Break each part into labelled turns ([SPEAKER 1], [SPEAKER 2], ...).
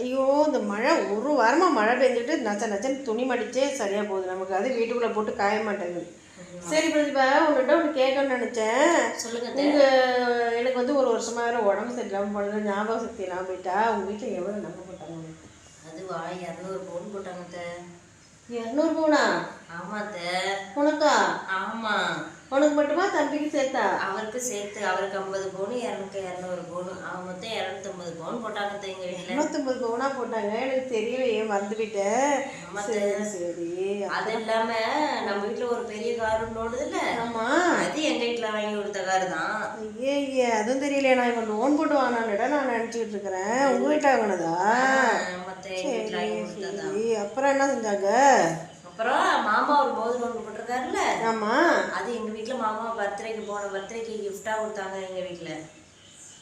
[SPEAKER 1] ஐயோ இந்த மழை ஒரு வாரமாக மழை பெஞ்சிட்டு நச்ச நச்சன்னு துணி மடிச்சே சரியாக போகுது. நமக்கு அது வீட்டுக்குள்ளே போட்டு காய மாட்டேங்குது. சரி பிரதிபா உங்கள்கிட்ட ஒன்று கேட்கணும்னு நினச்சேன்.
[SPEAKER 2] சொல்லுங்க
[SPEAKER 1] உங்கள் எனக்கு வந்து ஒரு வருஷமா வேற உடம்பு சரியில்லாமல் போனது ஞாபகம் சக்தி இல்லாமல் போயிட்டா உங்கள் வீட்டில் எவ்வளோ நம்ப போட்டாங்க?
[SPEAKER 2] அதுவா இரநூறு பவுன் போட்டாங்க.
[SPEAKER 1] இரநூறு பவுனா?
[SPEAKER 2] ஆமா அத்தை.
[SPEAKER 1] உனக்கா? உனக்கு மட்டுமா தம்பிக்கு சேர்த்தா?
[SPEAKER 2] அவருக்கு சேர்த்து அவருக்கு ஐம்பது பவுன் எனக்கு இரநூறு பவுன். அவன் மொத்தம் இரநூத்தம்பது பவுன் போட்டாங்க எங்க வீட்டுல
[SPEAKER 1] இரநூத்தம்பது பவுனா போட்டாங்க? எனக்கு தெரியலையே மறந்து போயிட்டேன்
[SPEAKER 2] ஆமா
[SPEAKER 1] சரி
[SPEAKER 2] அது இல்லாம நம்ம வீட்டுல ஒரு பெரிய கார் ஒன்று ஓடுதுல்ல?
[SPEAKER 1] ஆமாம்
[SPEAKER 2] அது எங்க வீட்டுல வாங்கி கொடுத்த கார் தான்.
[SPEAKER 1] ஐயே ஐயே அதுவும் தெரியலையே. நான் இவன் லோன் போட்டு வாங்கினான்டா நான் நினச்சிக்கிட்டு இருக்கிறேன். உங்கள் வீட்டில் வாங்கினதா? அப்புறம் என்ன செஞ்சாங்க?
[SPEAKER 2] அப்புறம் மாமா ஒரு மோதிரம் ஒன்று போட்டிருக்காருல்ல?
[SPEAKER 1] ஆமாம்
[SPEAKER 2] அது எங்க வீட்டுல மாமா பர்த்டேக்கு போன பர்த்டேக்கு கிஃப்டா கொடுத்தாங்க எங்க வீட்டுல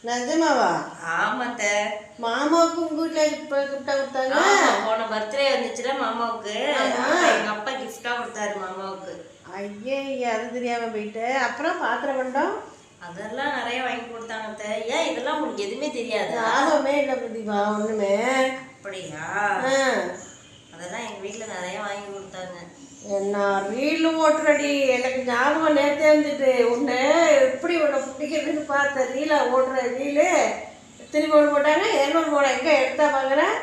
[SPEAKER 1] நிஜமாவா?
[SPEAKER 2] ஆமாத்த.
[SPEAKER 1] மாமாவுக்கு உங்கள் வீட்டில் இப்போ கிஃப்டாக கொடுத்தாங்க?
[SPEAKER 2] போன பர்த்டே வந்துச்சுல மாமாவுக்கு. எங்க அப்பா கிஃப்டா கொடுத்தாரு மாமாவுக்கு.
[SPEAKER 1] ஐயே அது தெரியாமல் போயிட்டு. அப்புறம் பாத்திரம் பண்டம்
[SPEAKER 2] அதெல்லாம் நிறைய வாங்கி கொடுத்தாங்க. ஏன் இதெல்லாம் உங்களுக்கு எதுவுமே தெரியாது?
[SPEAKER 1] ஞாபகமே இல்லை பிரதீபா ஒன்றுமே
[SPEAKER 2] அப்படியா
[SPEAKER 1] ஆ
[SPEAKER 2] அதெல்லாம் எங்க வீட்டுல நிறைய வாங்கி கொடுத்தாங்க
[SPEAKER 1] என்ன ரீலு ஓட்டுறடி எனக்கு ஞாபகம் நேரத்தே இருந்துட்டு உன்னை எப்படி உன்னை பிடிக்கிறதுன்னு பார்த்தேன் ரீலா ஓட்டுற ரீலு திருப்பி போட்டாங்க இரநூறு போட எங்கே எடுத்தா வாங்குறேன்